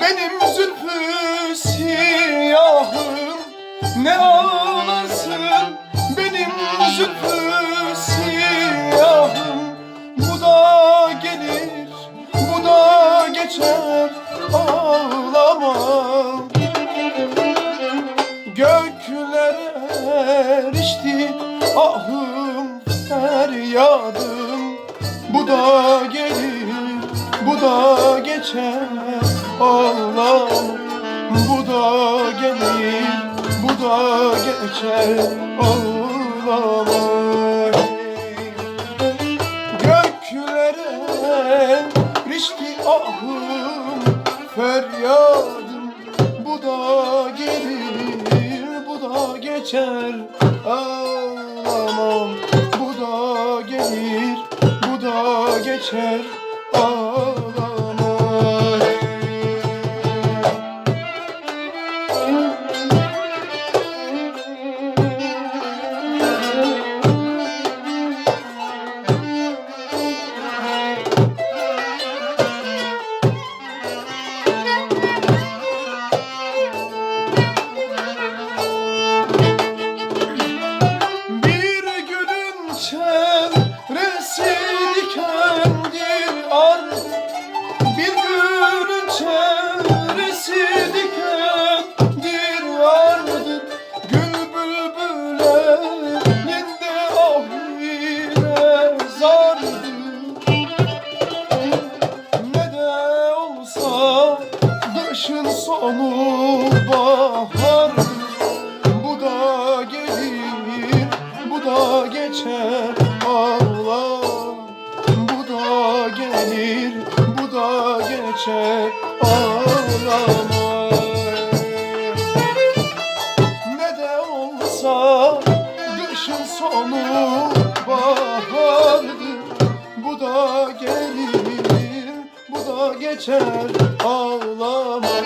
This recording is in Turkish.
Benim zülfü siyahım? Ne ağlarsın Benim zülfü siyahım? Bu da gelir Bu da geçer Ağlama Göklere erişti ahım feryadım. Bu da gelir, bu da geçer ağlam Bu da gelir, bu da geçer ağlama Göklere erişti ahım feryadım Bu da gelir, bu da geçer ağlamam Bu da gelir, bu da geçer kışın sonu bahar. Bu da gelir, bu da geçer ağla Bu da gelir, bu da geçer ağlama ne de olsa kışın sonu bahardır. Bu da gelir, geçer ağlamam